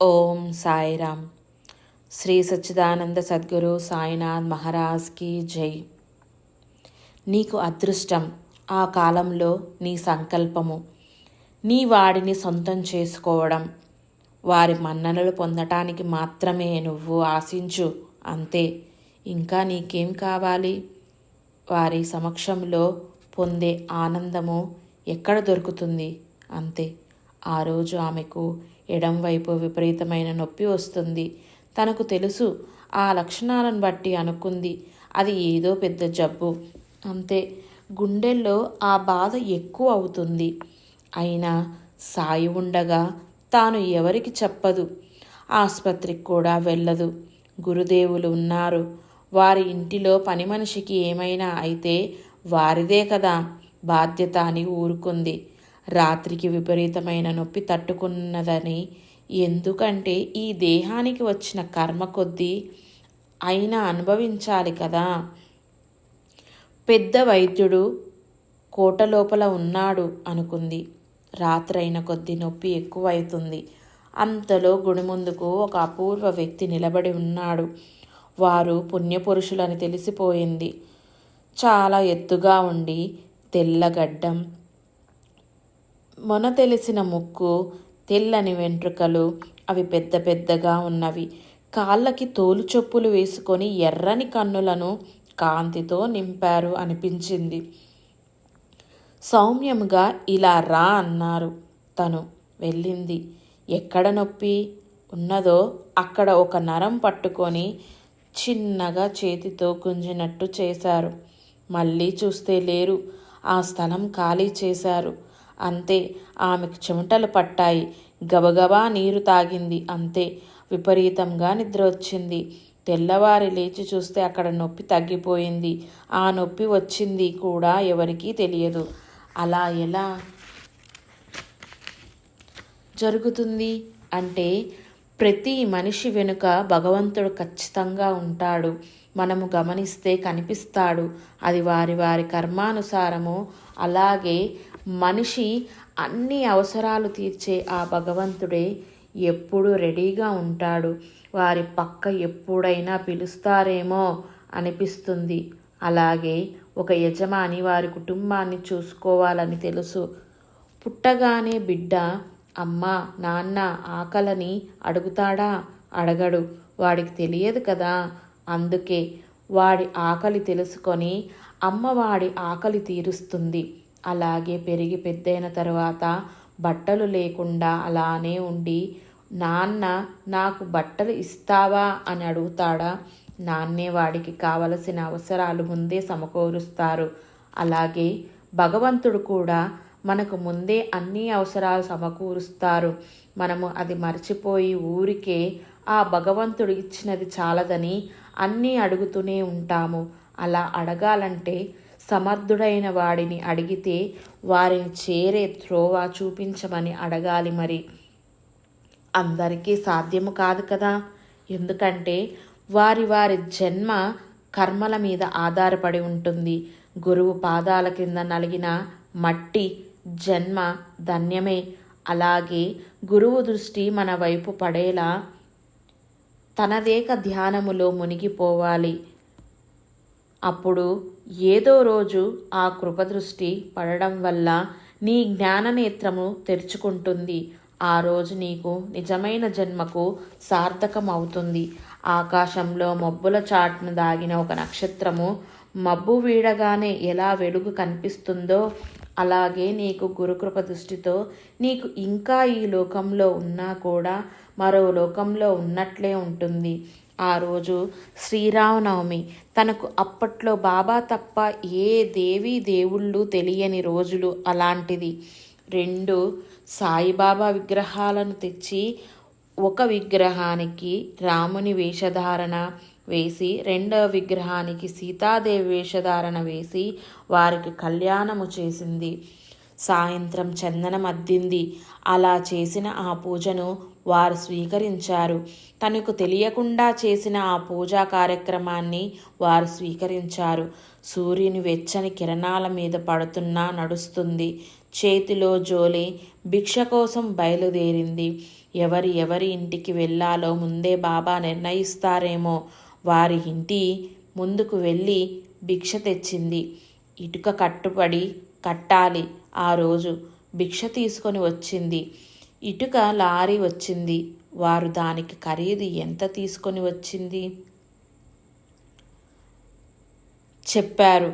ఓం సాయిరామ్. శ్రీ సచ్చిదానంద సద్గురు సాయినాథ్ మహారాజ్కి జై. నీకు అదృష్టం ఆ కాలంలో నీ సంకల్పము నీ వాడిని సొంతం చేసుకోవడం వారి మన్ననలు పొందటానికి మాత్రమే నువ్వు ఆశించు అంతే. ఇంకా నీకేం కావాలి? వారి సమక్షంలో పొందే ఆనందము ఎక్కడ దొరుకుతుంది? అంతే. ఆ రోజు ఆమెకు ఎడం వైపు విపరీతమైన నొప్పి వస్తుంది. తనకు తెలుసు ఆ లక్షణాలను బట్టి అనుకుంది. అది ఏదో పెద్ద జబ్బు. అంతే. గుండెల్లో ఆ బాధ ఎక్కువ అవుతుంది. అయినా సాయి ఉండగా తాను ఎవరికి చెప్పదు. ఆసుపత్రికి కూడా వెళ్ళదు. గురుదేవులు ఉన్నారు. వారి ఇంటిలో పని మనిషికి ఏమైనా అయితే వారిదే కదా బాధ్యత అని ఊరుకుంది. రాత్రికి విపరీతమైన నొప్పి తట్టుకున్నదని. ఎందుకంటే ఈ దేహానికి వచ్చిన కర్మ కొద్దీ అయినా అనుభవించాలి కదా. పెద్ద వైద్యుడు కోట లోపల ఉన్నాడు అనుకుంది. రాత్రైన కొద్ది నొప్పి ఎక్కువైతుంది. అంతలో గుడి ముందుకు ఒక అపూర్వ వ్యక్తి నిలబడి ఉన్నాడు. వారు పుణ్యపురుషులని తెలిసిపోయింది. చాలా ఎత్తుగా ఉండి తెల్లగడ్డం మొన తెలిసిన ముక్కు తెల్లని వెంట్రుకలు అవి పెద్ద పెద్దగా ఉన్నవి. కాళ్ళకి తోలు చొప్పులు వేసుకొని ఎర్రని కన్నులను కాంతితో నింపారు అనిపించింది. సౌమ్యముగా ఇలా రా అన్నారు. తను వెళ్ళింది. ఎక్కడ నొప్పి? ఉన్నదో అక్కడ ఒక నరం పట్టుకొని చిన్నగా చేతితో గుంజినట్టు చేశారు. మళ్ళీ చూస్తే లేరు. ఆ స్థలం ఖాళీ చేశారు. అంతే ఆమెకు చెమటలు పట్టాయి. గబగబా నీరు తాగింది. అంతే విపరీతంగా నిద్ర వచ్చింది. తెల్లవారి లేచి చూస్తే అక్కడ నొప్పి తగ్గిపోయింది. ఆ నొప్పి వచ్చింది కూడా ఎవరికీ తెలియదు. అలా ఎలా జరుగుతుంది అంటే ప్రతి మనిషి వెనుక భగవంతుడు ఖచ్చితంగా ఉంటాడు. మనము గమనిస్తే కనిపిస్తాడు. అది వారి వారి కర్మానుసారము. అలాగే మనిషి అన్ని అవసరాలు తీర్చే ఆ భగవంతుడే ఎప్పుడు రెడీగా ఉంటాడు. వారి పక్క ఎప్పుడైనా పిలుస్తారేమో అనిపిస్తుంది. అలాగే ఒక యజమాని వారి కుటుంబాన్ని చూసుకోవాలని తెలుసు. పుట్టగానే బిడ్డ అమ్మ నాన్న ఆకలని అడుగుతాడా? అడగడు. వాడికి తెలియదు కదా. అందుకే వాడి ఆకలి తెలుసుకొని అమ్మ వాడి ఆకలి తీరుస్తుంది. అలాగే పెరిగి పెద్దయిన తర్వాత బట్టలు లేకుండా అలానే ఉండి నాన్న నాకు బట్టలు ఇస్తావా? అని అడుగుతాడా. నాన్నే వాడికి కావలసిన అవసరాలు ముందే సమకూరుస్తారు. అలాగే భగవంతుడు కూడా మనకు ముందే అన్ని అవసరాలు సమకూరుస్తారు. మనము అది మర్చిపోయి ఊరికే ఆ భగవంతుడు ఇచ్చినది చాలదని అన్నీ అడుగుతూనే ఉంటాము. అలా అడగాలంటే సమర్థుడైన వాడిని అడిగితే వారిని చేరే త్రోవ చూపించమని అడగాలి మరి. అందరికీ సాధ్యము కాదు కదా. ఎందుకంటే వారి వారి జన్మ కర్మల మీద ఆధారపడి ఉంటుంది. గురువు పాదాల కింద నలిగిన మట్టి జన్మ ధన్యమే. అలాగే గురువు దృష్టి మన వైపు పడేలా తనదేక ధ్యానములో మునిగిపోవాలి. అప్పుడు ఏదో రోజు ఆ కృపదృష్టి పడడం వల్ల నీ జ్ఞాననేత్రము తెరుచుకుంటుంది. ఆ రోజు నీకు నిజమైన జన్మకు సార్థకం అవుతుంది ఆకాశంలో మబ్బుల చాటును దాగిన ఒక నక్షత్రము మబ్బు వీడగానే ఎలా వెలుగు కనిపిస్తుందో అలాగే నీకు గురుకృప దృష్టితో నీకు ఇంకా ఈ లోకంలో ఉన్నా కూడా మరో లోకంలో ఉన్నట్లే ఉంటుంది. ఆ రోజు శ్రీరామనవమి. తనకు అప్పట్లో బాబా తప్ప ఏ దేవి దేవుళ్ళు తెలియని రోజులు అలాంటిది. రెండు సాయిబాబా విగ్రహాలను తెచ్చి ఒక విగ్రహానికి రాముని వేషధారణ వేసి రెండవ విగ్రహానికి సీతాదేవి వేషధారణ వేసి వారికి కళ్యాణము చేసింది. సాయంత్రం చందనం అద్దింది అలా చేసిన ఆ పూజను వారు స్వీకరించారు. తనకు తెలియకుండా చేసిన ఆ పూజా కార్యక్రమాన్ని వారు స్వీకరించారు. సూర్యుని వెచ్చని కిరణాల మీద పడుతున్నా నడుస్తుంది. చేతిలో జోలి భిక్ష కోసం బయలుదేరింది. ఎవరి ఎవరి ఇంటికి వెళ్ళాలో ముందే బాబా నిర్ణయిస్తారేమో. వారి ఇంటి ముందుకు వెళ్ళి భిక్ష తెచ్చింది. ఇటుక కట్టుబడి కట్టాలి. ఆ రోజు భిక్ష తీసుకొని వచ్చింది. ఇటుక లారీ వచ్చింది. వారు దానికి ఖరీదు ఎంత తీసుకొని వచ్చింది? చెప్పారు.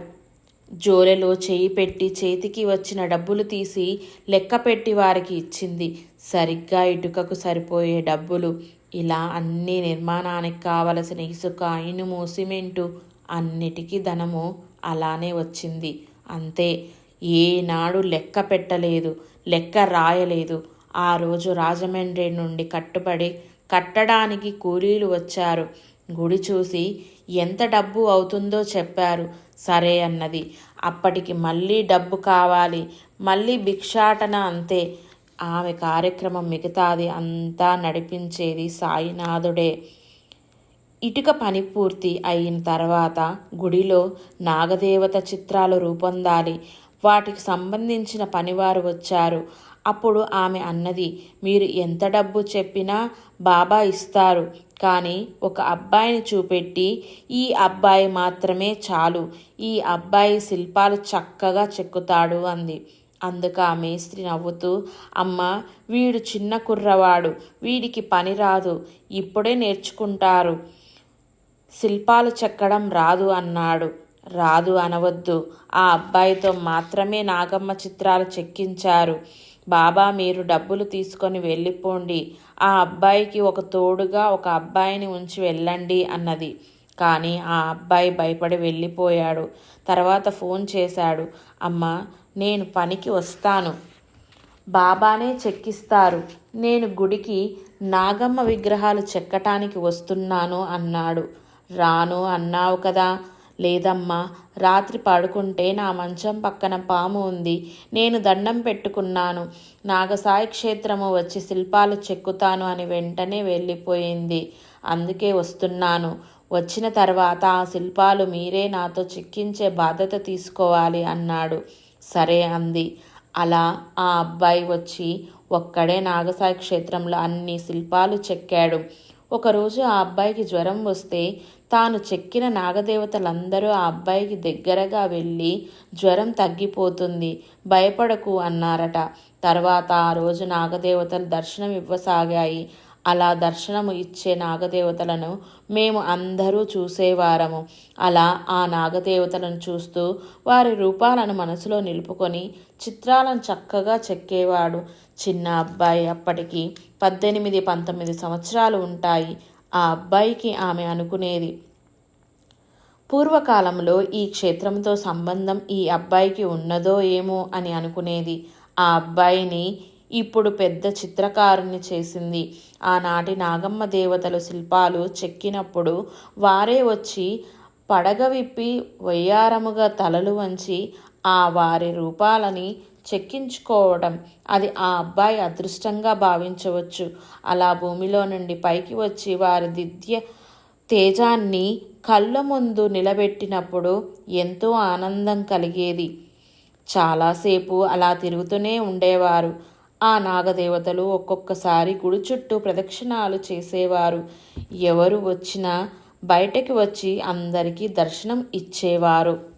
జోలెలో చేయి పెట్టి చేతికి వచ్చిన డబ్బులు తీసి లెక్క పెట్టి వారికి ఇచ్చింది. సరిగ్గా ఇటుకకు సరిపోయే డబ్బులు. ఇలా అన్ని నిర్మాణానికి కావలసిన ఇసుక ఇనుము సిమెంటు అన్నిటికీ ధనము అలానే వచ్చింది. అంతే. ఏనాడు లెక్క పెట్టలేదు లెక్క రాయలేదు. ఆ రోజు రాజమండ్రి నుండి కట్టుబడి కట్టడానికి కూలీలు వచ్చారు. గుడి చూసి ఎంత డబ్బు అవుతుందో చెప్పారు. సరే అన్నది. అప్పటికి మళ్ళీ డబ్బు కావాలి మళ్ళీ భిక్షాటన అంతే. ఆమె కార్యక్రమం మిగతాది అంతా నడిపించేది సాయినాథుడే. ఇటుక పని పూర్తి అయిన తర్వాత గుడిలో నాగదేవత చిత్రాలు రూపొందాలి. వాటికి సంబంధించిన పనివారు వచ్చారు. అప్పుడు ఆమె అన్నది మీరు ఎంత డబ్బు చెప్పినా బాబా ఇస్తారు. కానీ ఒక అబ్బాయిని చూపెట్టి ఈ అబ్బాయి మాత్రమే చాలు. ఈ అబ్బాయి శిల్పాలు చక్కగా చెక్కుతాడు అంది. అందుకు ఆ మేస్త్రి నవ్వుతూ అమ్మ వీడు చిన్న కుర్రవాడు వీడికి పని రాదు ఇప్పుడే నేర్చుకుంటారు. శిల్పాలు చెక్కడం రాదు అన్నాడు. రాదు అనవద్దు. ఆ అబ్బాయితో మాత్రమే నాగమ్మ చిత్రాలు చెక్కించారు. బాబా మీరు డబ్బులు తీసుకొని వెళ్ళిపోండి. ఆ అబ్బాయికి ఒక తోడుగా ఒక అబ్బాయిని ఉంచి వెళ్ళండి అన్నది. కానీ ఆ అబ్బాయి భయపడి వెళ్ళిపోయాడు. తర్వాత ఫోన్ చేశాడు. అమ్మ నేను పనికి వస్తాను. బాబానే చెక్కిస్తారు. నేను గుడికి నాగమ్మ విగ్రహాలు చెక్కటానికి వస్తున్నాను అన్నాడు. రాను అన్నావు కదా లేదమ్మా రాత్రి పడుకుంటే నా మంచం పక్కన పాము ఉంది. నేను దండం పెట్టుకున్నాను. నాగసాయి క్షేత్రము వచ్చి శిల్పాలు చెక్కుతాను అని వెంటనే వెళ్ళిపోయింది. అందుకే వస్తున్నాను. వచ్చిన తర్వాత ఆ శిల్పాలు మీరే నాతో చిక్కించే బాధ్యత తీసుకోవాలి అన్నాడు. సరే అంది. అలా ఆ అబ్బాయి వచ్చి ఒక్కడే నాగసాయి క్షేత్రంలో అన్ని శిల్పాలు చెక్కాడు. ఒకరోజు ఆ అబ్బాయికి జ్వరం వస్తే తాను చెక్కిన నాగదేవతలందరూ ఆ అబ్బాయికి దగ్గరగా వెళ్ళి జ్వరం తగ్గిపోతుంది. భయపడకు అన్నారట. తర్వాత ఆ రోజు నాగదేవతలు దర్శనం ఇవ్వసాగాయి. అలా దర్శనము ఇచ్చే నాగదేవతలను మేము అందరూ చూసేవారము. అలా ఆ నాగదేవతలను చూస్తూ వారి రూపాలను మనసులో నిలుపుకొని చిత్రాలను చక్కగా చెక్కేవాడు. చిన్న అబ్బాయి అప్పటికి పద్దెనిమిది పంతొమ్మిది సంవత్సరాలు ఉంటాయి. ఆ అబ్బాయికి ఆమె అనుకునేది. పూర్వకాలంలో ఈ క్షేత్రంతో సంబంధం ఈ అబ్బాయికి ఉన్నదో ఏమో అని అనుకునేది. ఆ అబ్బాయిని ఇప్పుడు పెద్ద చిత్రకారుని చేసింది. ఆనాటి నాగమ్మ దేవతలు శిల్పాలు చెక్కినప్పుడు వారే వచ్చి పడగ విప్పి వయ్యారముగా తలలు వంచి ఆ వారి రూపాలని చెక్కించుకోవడం. అది ఆ అబ్బాయి అదృష్టంగా భావించవచ్చు. అలా భూమిలో నుండి పైకి వచ్చి వారి దిద్య తేజాన్ని కళ్ళ ముందు నిలబెట్టినప్పుడు ఎంతో ఆనందం కలిగేది. చాలాసేపు అలా తిరుగుతూనే ఉండేవారు. ఆ నాగదేవతలు ఒక్కొక్కసారి గుడి చుట్టూ ప్రదక్షిణాలు చేసేవారు. ఎవరు వచ్చినా బయటకి వచ్చి అందరికీ దర్శనం ఇచ్చేవారు.